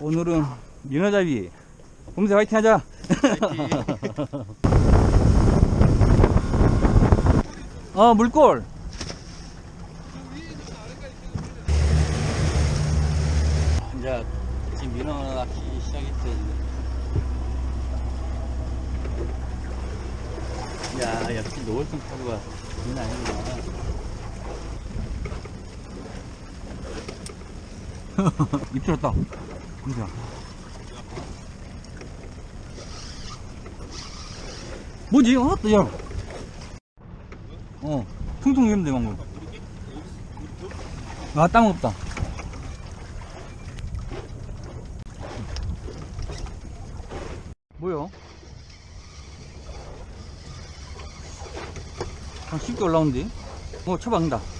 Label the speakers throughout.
Speaker 1: 오늘은 민어잡이. 봄새 화이팅 하자. 어, 물골. 이제 지금 민어 낚시 시작했죠. 야, 역시 노을성 타구가 장난 아니구나. 입 들었다. 진짜. 뭐지? 어? 또 야. 어. 퉁퉁 이겼는데 방금. 아, 땀 없다. 뭐야? 아, 쉽게 올라오는데? 어, 쳐박는다.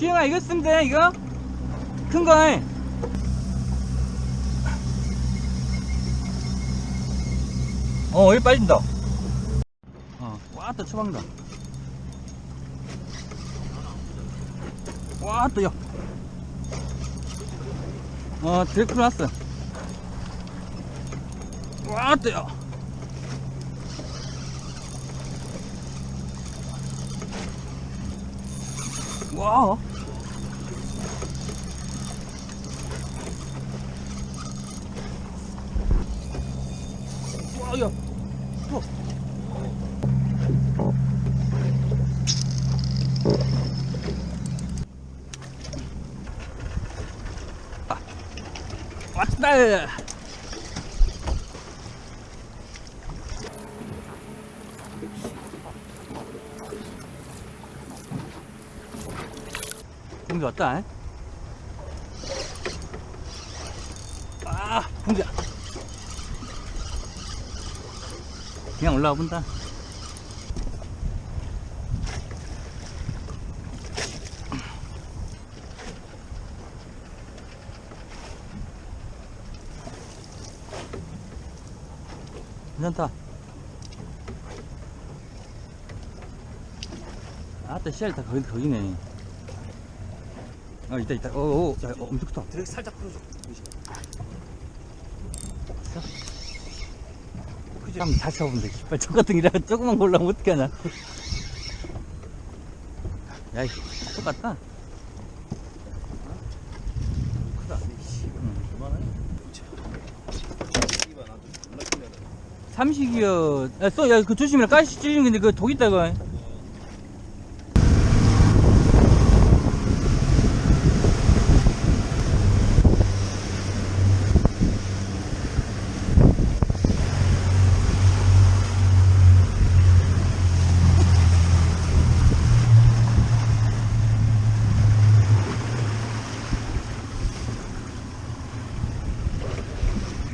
Speaker 1: 시영아, 이거 쓰면 돼, 이거? 큰 거, 해. 어, 여기 빠진다. 어, 와, 또 쳐박는다. 와, 또, 야. 어, 드래프 났어. 와, 또, 야. 와. 와, 야. 어. 왔다. 공주 왔다. 에? 아, 공주. 그냥 올라와 본다. 괜찮다. 아따, 씨알 다 거기, 거기네. 아, 있다, 있다. 어, 어, 야, 어, 엄청 크다.
Speaker 2: 드랙 살짝 풀어줘.
Speaker 1: 그지? 한번 다시 쳐보면 돼. 빨리 저 같은 기라 조그만 거 올라오면 어떡하냐. 야, 이 똑같다.
Speaker 2: 크다.
Speaker 1: 삼식이요. 야, 써, 야, 그 조심해라. 가시 찔리는 건데, 그독 있다, 그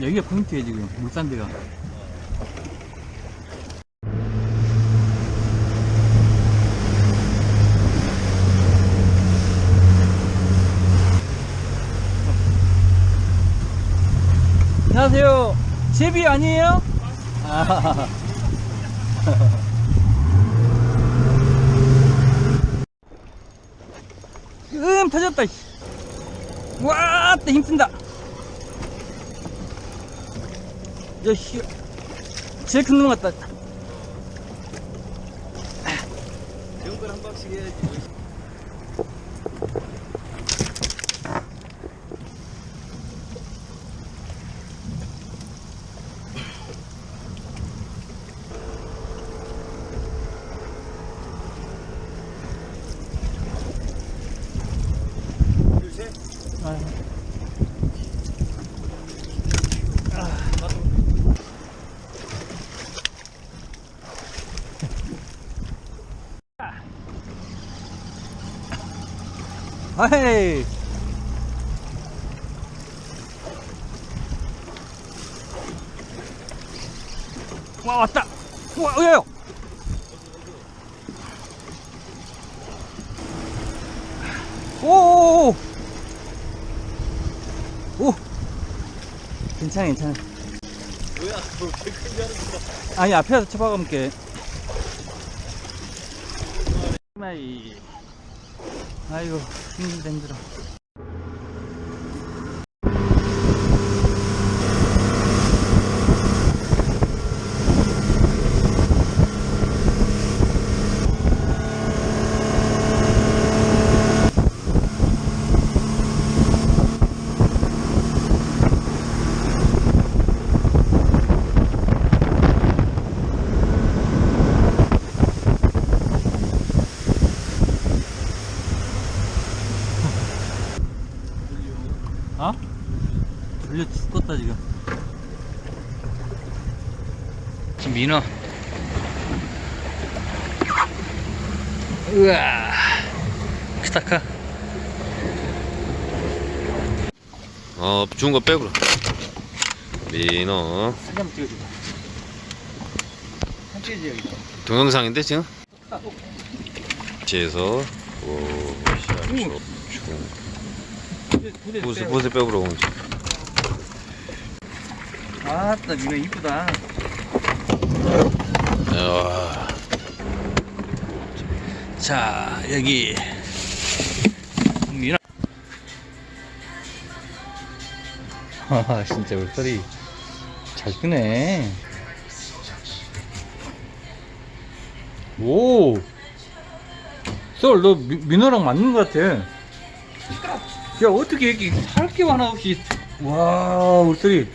Speaker 1: 여기가 포인트야, 지금. 물산대가. 안녕하세요. 제비 아니에요? 아. 음, 터졌다. 씨. 와, 또 힘쓴다. 야, 씨. 제일 큰 놈 같다.
Speaker 2: 배운 걸한 방씩 해야지.
Speaker 1: 아이. 와, 왔다. 와, 으여요. 오, 오, 오. 오. 괜찮아, 괜찮아.
Speaker 2: 뭐야 그렇게 큰줄 알았어
Speaker 1: 아니 앞에서 쳐박아볼게 마이 아이고 힘들어 어? 돌려 죽겠다 지금. 지금 민어 우와. 크다 카.
Speaker 3: 어 좋은 거 빼고. 민어
Speaker 1: 사진 한번 찍어줘. 한 찍어줘 여기
Speaker 3: 동영상인데 지금? 지에서. 오 샤쇼 중 보스 보스 빼보러 온 중.
Speaker 1: 아따 민어 이쁘다. 야자 여기. 민어 아 진짜 울소리 잘 끄네. 오. 썰, 너 미- 민어랑 맞는 것 같아. 야 어떻게 이렇게 살게 하나 없이 와 울소리